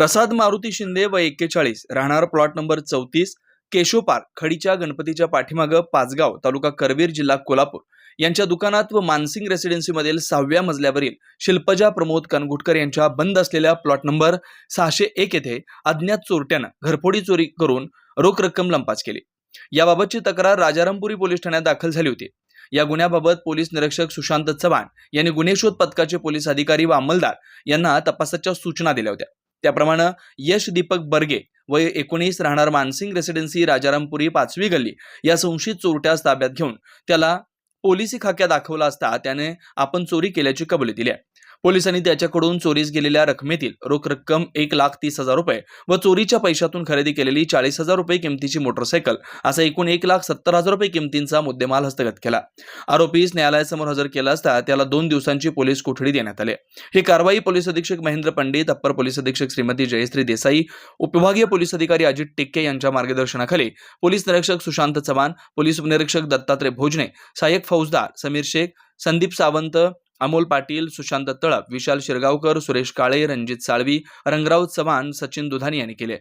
प्रसाद मारुती शिंदे व एक्केचाळीस. राहणार प्लॉट नंबर चौतीस केशोपार पार्क खडीच्या गणपतीच्या पाठीमागं पाचगाव तालुका करवीर जिल्हा कोल्हापूर. यांच्या दुकानात व मानसिंग रेसिडेन्सीमधील सहाव्या मजल्यावरील शिल्पजा प्रमोद कनगुटकर यांच्या बंद असलेल्या प्लॉट नंबर सहाशे एक येथे अज्ञात चोरट्यानं घरफोडी चोरी करून रोख रक्कम लंपास केली. याबाबतची तक्रार राजारामपुरी पोलीस ठाण्यात दाखल झाली होती. या गुन्ह्याबाबत पोलीस निरीक्षक सुशांत चव्हाण यांनी गुन्हे शोध पथकाचे पोलीस अधिकारी व अंमलदार यांना तपासाच्या सूचना दिल्या होत्या. त्याप्रमाणे यश दीपक बर्गे वय एकोणीस राहणार मानसिंग रेसिडेन्सी राजारामपुरी पाचवी गल्ली. या संशयित चोरट्यास ताब्यात घेऊन त्याला पोलिसी खाक्या दाखवला असता त्याने आपण चोरी केल्याची कबुली दिली आहे. पोलिसांनी त्याच्याकडून चोरीस गेलेल्या रकमेतील रोख रक्कम एक लाख तीस हजार रुपये व चोरीच्या पैशातून खरेदी केलेली चाळीस हजार रुपये किमतीची मोटरसायकल असा एकूण एक लाख सत्तर हजार रुपये किमतींचा मुद्देमाल हस्तगत केला. आरोपीस न्यायालयासमोर हजर केला असता त्याला दोन दिवसांची पोलीस कोठडी देण्यात आली. ही कारवाई पोलीस अधीक्षक महेंद्र पंडित अप्पर पोलीस अधीक्षक श्रीमती जयश्री देसाई उपविभागीय पोलीस अधिकारी अजित टिक्के यांच्या मार्गदर्शनाखाली पोलीस निरीक्षक सुशांत चव्हाण पोलीस उपनिरीक्षक दत्तात्रय भोजने सहाय्यक फौजदार समीर शेख संदीप सावंत अमोल पाटील सुशांत तळप विशाल शिरगावकर सुरेश काळे रणजित साळवी रंगराव चव्हाण सचिन दुधानी यांनी केले.